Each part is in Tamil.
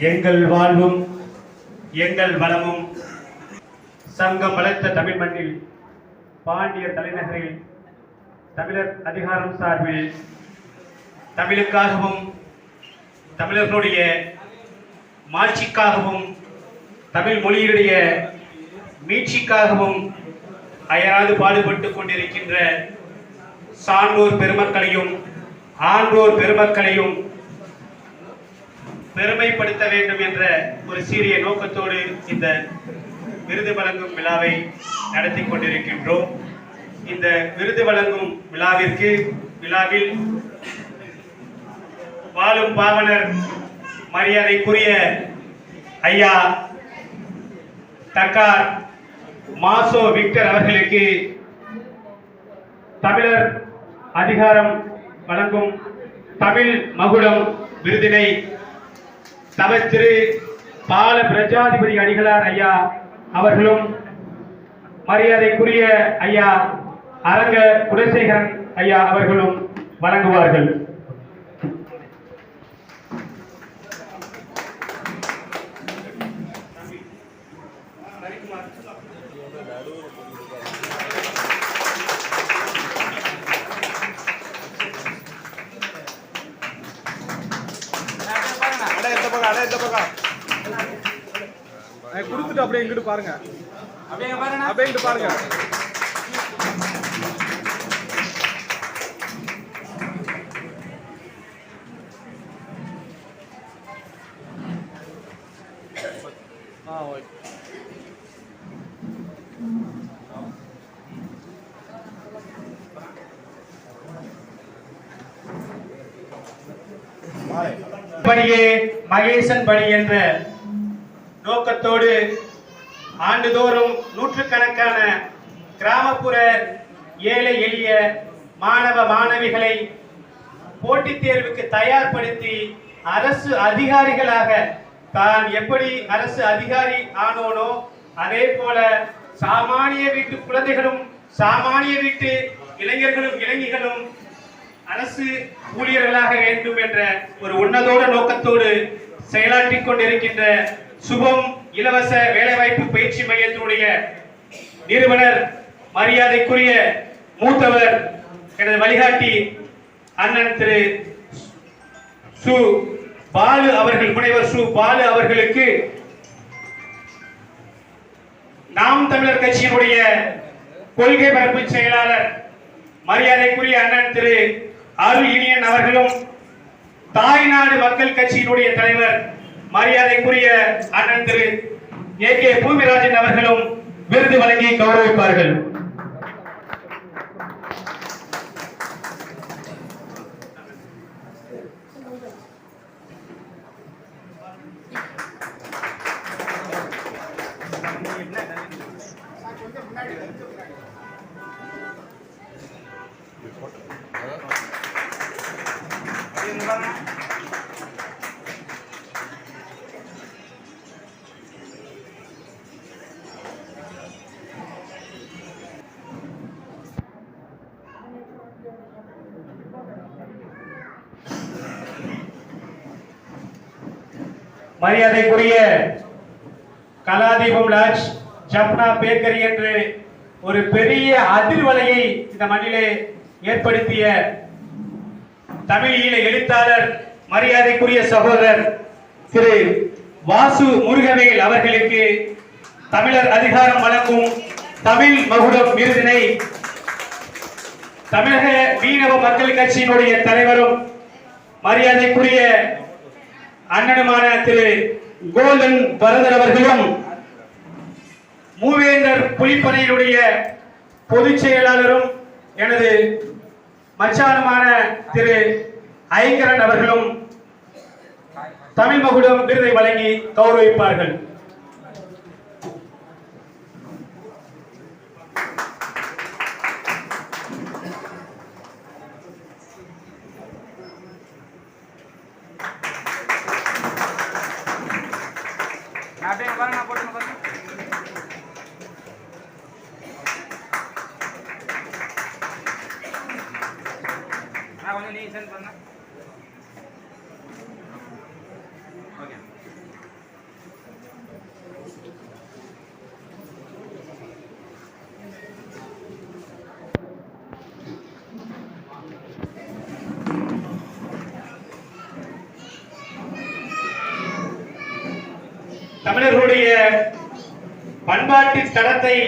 எங்கள் வாழ்வும் எங்கள் வளமும். சங்கம் வளர்த்த தமிழ் மண்ணில் பாண்டிய தலைநகரில் தமிழர் அதிகாரம் சார்பில் தமிழுக்காகவும் தமிழர்களுடைய மாட்சிக்காகவும் தமிழ் மொழியுடைய மீட்சிக்காகவும் அயராது பாடுபட்டு கொண்டிருக்கின்ற சான்றோர் பெருமக்களையும் ஆன்றோர் பெருமக்களையும் பெருமைப்படுத்த வேண்டும் என்ற ஒரு சீரிய நோக்கத்தோடு இந்த விருது வழங்கும் விழாவை நடத்தி கொண்டிருக்கின்றோம். இந்த விருது வழங்கும் விழாவிற்கு விழாவில் வாழும் பாவனர் மரியாதைக்குரிய ஐயா தக்கார் மாசோ விக்டர் அவர்களுக்கு தமிழர் அதிகாரம் வழங்கும் தமிழ் மகுடம் விருதினை தவ திரு பால பிரஜாதிபதி அடிகளார் ஐயா அவர்களும் மரியாதைக்குரிய ஐயா அரங்க குலசேகரன் ஐயா அவர்களும் வழங்குவார்கள் அடே கொடுத்துட்டு அப்படியே இங்கிட்டு பாருங்க. அப்படியே இங்க பாருங்க அப்படியே இங்கிட்டு பாருங்க. ஆ ஓகே. படியே மகேசன் பணி என்ற நோக்கத்தோடு ஆண்டுதோறும் நூற்றுக்கணக்கான கிராமப்புற ஏழை எளிய மாணவ மாணவிகளை போட்டித் தேர்வுக்கு தயார்படுத்தி அரசு அதிகாரிகளாக தான் எப்படி அரசு அதிகாரி ஆனோனோ அதே போல சாமானிய வீட்டு குழந்தைகளும் சாமானிய வீட்டு இளைஞர்களும் இளைஞர்களும் அரசு ஊழியர்களாக வேண்டும் என்ற ஒரு உன்னதோட நோக்கத்தோடு செயலாற்றிக் கொண்டிருக்கின்ற சுபம் இலவச வேலைவாய்ப்பு பயிற்சி மையத்தினுடைய நிறுவனர் மரியாதைக்குரிய மூத்தவர் எனது வழிகாட்டி அண்ணன் திரு சு பாலு அவர்கள் முனைவர் சு பாலு அவர்களுக்கு நாம் தமிழர் கட்சியினுடைய கொள்கை பரப்பு செயலாளர் மரியாதைக்குரிய அண்ணன் திரு அருள் இனியன் அவர்களும் தாய்நாடு மக்கள் கட்சியினுடைய தலைவர் மரியாதைக்குரிய அண்ணன் திரு ஏ கே பூமிராஜன் அவர்களும் விருது வழங்கி கௌரவிப்பார்கள். மரியாதைக்குரிய கலாதீபம் லாட்ஜ் ஜப்னா பேக்கரி என்று ஒரு பெரிய அதிர்வலையை இந்த மண்ணிலே ஏற்படுத்திய தமிழ் ஈழ எழுத்தாளர் மரியாதைக்குரிய சகோதரர் திரு வாசு முருகவேல் அவர்களுக்கு தமிழர் அதிகாரம் வழங்கும் தமிழ் மகுடம் விருதினை தமிழக மீனவ மக்கள் கட்சியினுடைய தலைவரும் மரியாதைக்குரிய அண்ணனுமான திரு கோல்டன் பரதர் அவர்களும் மூவேந்தர் புலிப்படையினுடைய பொதுச் செயலாளரும் எனது மச்சானுமான திரு ஐங்கரன் அவர்களும் தமிழ் மகுடம் விருதை வழங்கி கௌரவிப்பார்கள். நான் கொஞ்சம் நீங்கள் சென்ட் பண்ண ஓகே தமிழர்களுடைய பண்பாட்டு தடத்தை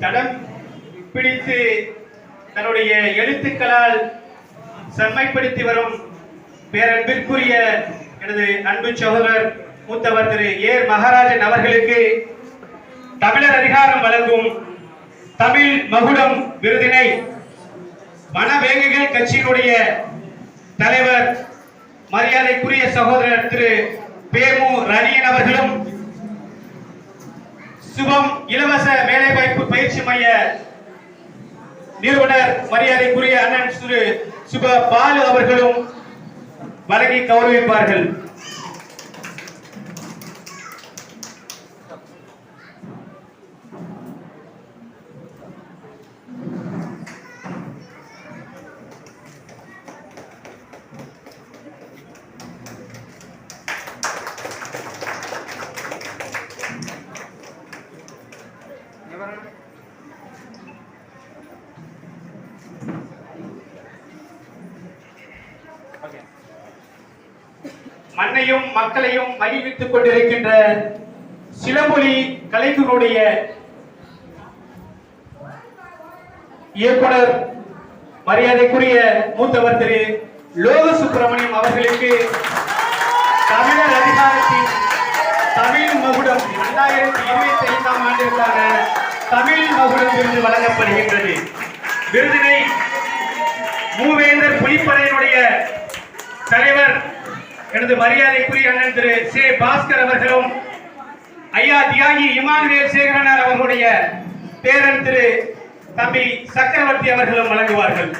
தடம் பிடித்து தன்னுடைய எழுத்துக்களால் செம்மைப்படுத்தி வரும் பேரன்பிற்குரிய எனது அன்பு சகோதரர் மூத்தவர் திரு ஏர் மகாராஜன் அவர்களுக்கு தமிழர் அதிகாரம் வழங்கும் தமிழ் மகுடம் விருதினை வனவேகைகள் கட்சியினுடைய தலைவர் மரியாதைக்குரிய சகோதரர் திரு பேமு ரணியன் அவர்களும் சுபம் இலவச வேலைவாய்ப்பு பயிற்சி மைய நிறுவனர் மரியாதைக்குரிய அண்ணன் திரு சுப பாலு அவர்களும் வழங்கி கௌரவிப்பார்கள். மண்ணையும் மக்களையும் மகிழ்வித்துக் கொண்டிருக்கின்ற சிலமொழி கலைஞருடைய இயக்குனர் மரியாதைக்குரிய மூத்தவர் திரு லோக சுப்பிரமணியம் அவர்களுக்கு தமிழர் அதிகாரத்தின் தமிழ் மகுடம் இரண்டாயிரத்தி இருபத்தி ஐந்தாம் ஆண்டிற்கான தமிழ் மகுடம் விருது வழங்கப்படுகின்றது. விருதினை மூவேந்தர் புலிப்படையினுடைய தலைவர் எனது மரியாதைக்குரிய அண்ணன் திரு சே பாஸ்கர் அவர்களும் ஐயா தியாகி இமானுவேல் சேகரனார் அவர்களுடைய பேரன் திரு தம்பி சக்கரவர்த்தி அவர்களும் வழங்குவார்கள்.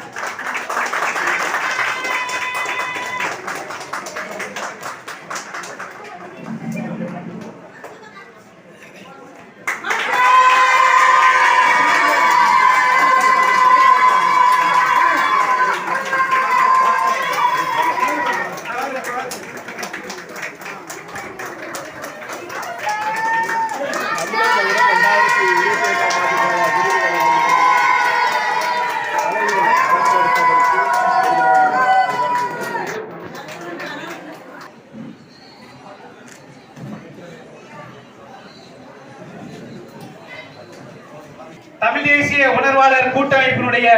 தமிழ் தேசிய உணர்வாளர் கூட்டமைப்பினுடைய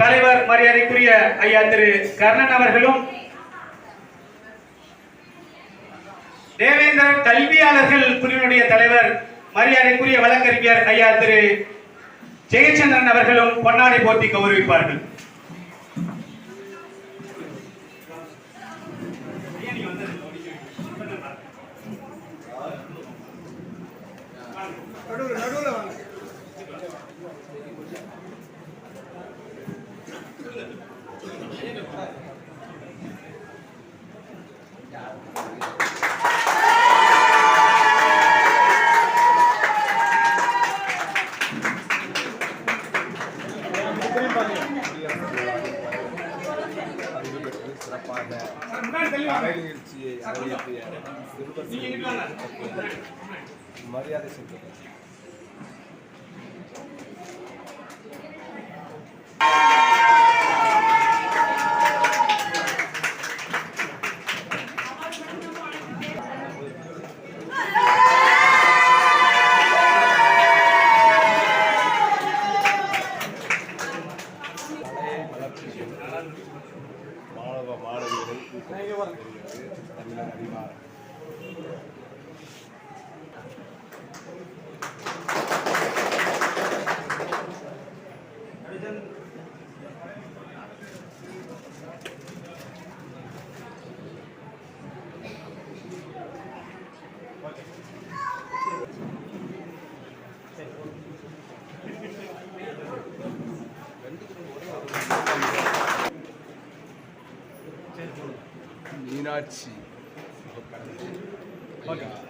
தலைவர் மரியாதைக்குரிய ஐயா திரு கர்ணன் அவர்களும் தேவேந்திர கல்வியாளர்கள் குழுவினுடைய தலைவர் மரியாதைக்குரிய வழக்கறிஞர் ஐயா திரு ஜெயச்சந்திரன் அவர்களும் பொன்னாடை போட்டி கௌரவிப்பார்கள். மாணவ மாணவிகளை ஊக்குவிக்கிறது தமிழர் அதிகாரம் மீனாட்சி